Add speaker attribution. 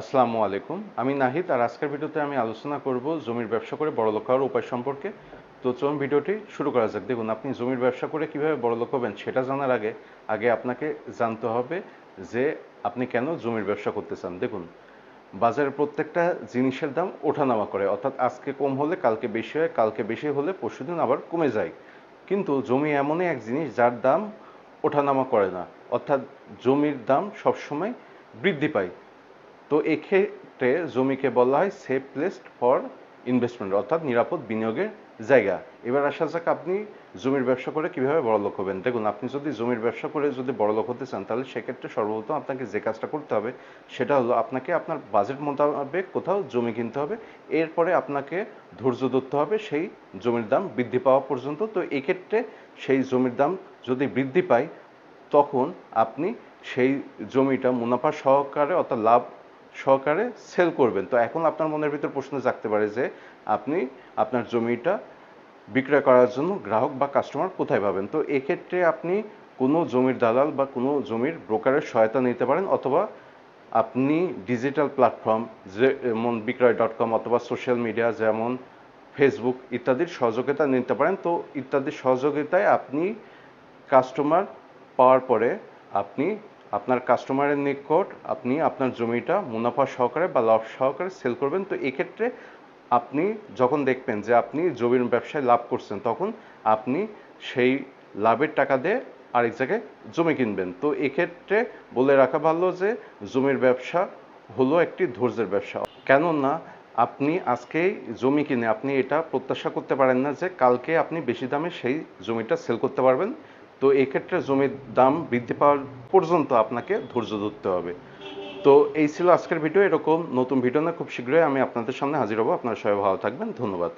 Speaker 1: আসসালামু আলাইকুম। আমি নাহিদ আর আজকের ভিডিওতে আমি আলোচনা করব জমির ব্যবসা করে বড়লোক হওয়ার উপায় সম্পর্কে। তো চলুন ভিডিওটি শুরু করা যাক। দেখুন, আপনি জমির ব্যবসা করে কীভাবে বড়লোক হবেন সেটা জানার আগে আগে আপনাকে জানতে হবে যে আপনি কেন জমির ব্যবসা করতে চান। দেখুন বাজারের প্রত্যেকটা জিনিসের দাম ওঠানামা করে। অর্থাৎ আজকে কম হলে, কালকে বেশি হয়, কালকে বেশি হলে পরশুদিন আবার কমে যায়। কিন্তু জমি এমনই এক জিনিস যার দাম ওঠানামা করে না। অর্থাৎ জমির দাম সবসময় বৃদ্ধি পায়। তো এক্ষেত্রে জমিকে বলা হয় সেফ প্লেসড ফর ইনভেস্টমেন্ট অর্থাৎ নিরাপদ বিনিয়োগের জায়গা। এবার আসা যাক আপনি জমির ব্যবসা করে কীভাবে বড়লোক হবেন। দেখুন, আপনি যদি জমির ব্যবসা করে যদি বড়লোক হতে চান, তাহলে সেক্ষেত্রে সর্বপ্রথম আপনাকে যে কাজটা করতে হবে, সেটা হলো আপনাকে আপনার বাজেট মোতাবেক কোথাও জমি কিনতে হবে। এরপরে আপনাকে ধৈর্য ধরতে হবে, সেই জমির দাম বৃদ্ধি পাওয়া পর্যন্ত। তো এক্ষেত্রে সেই জমির দাম যদি বৃদ্ধি পায়, তখন আপনি সেই জমিটা মুনাফা সহকারে অর্থাৎ লাভ সহকারে সেল করবেন। তো এখন আপনার মনের ভিতর প্রশ্ন জাগতে পারে যে, আপনি আপনার জমিটা বিক্রয় করার জন্য গ্রাহক বা কাস্টমার কোথায় পাবেন? তো এক্ষেত্রে আপনি কোনো জমির দালাল বা কোনো জমির ব্রোকারের সহায়তা নিতে পারেন অথবা আপনি ডিজিটাল প্ল্যাটফর্ম যেমন বিক্রয় ডট কম অথবা সোশ্যাল মিডিয়া যেমন ফেসবুক ইত্যাদির সহযোগিতা নিতে পারেন। তো ইত্যাদির সহযোগিতায় আপনি কাস্টমার পাওয়ার পরে আপনি আপনার কাস্টমারের নিকট আপনি আপনার জমিটা মুনাফা সহকারে বা লাভ সহকারে সেল করবেন। তো এক্ষেত্রে আপনি যখন দেখবেন যে আপনি জমির ব্যবসায় লাভ করছেন, তখন আপনি সেই লাভের টাকা দিয়ে আরেক জায়গায় জমি কিনবেন। তো এক্ষেত্রে বলে রাখা ভালো যে জমির ব্যবসা হলো একটি ধৈর্যের ব্যবসা। কেননা আপনি আজকেই জমি কিনে আপনি এটা প্রত্যাশা করতে পারেন না যে কালকে আপনি বেশি দামে সেই জমিটা সেল করতে পারবেন। তো এক্ষেত্রে জমির দাম বৃদ্ধি পাওয়ার পর্যন্ত আপনাকে ধৈর্য ধরতে হবে। তো এই ছিল আজকের ভিডিও, এরকম নতুন ভিডিও না খুব শীঘ্রই আমি আপনাদের সামনে হাজির হব। আপনারা সবাই ভালো থাকবেন, ধন্যবাদ।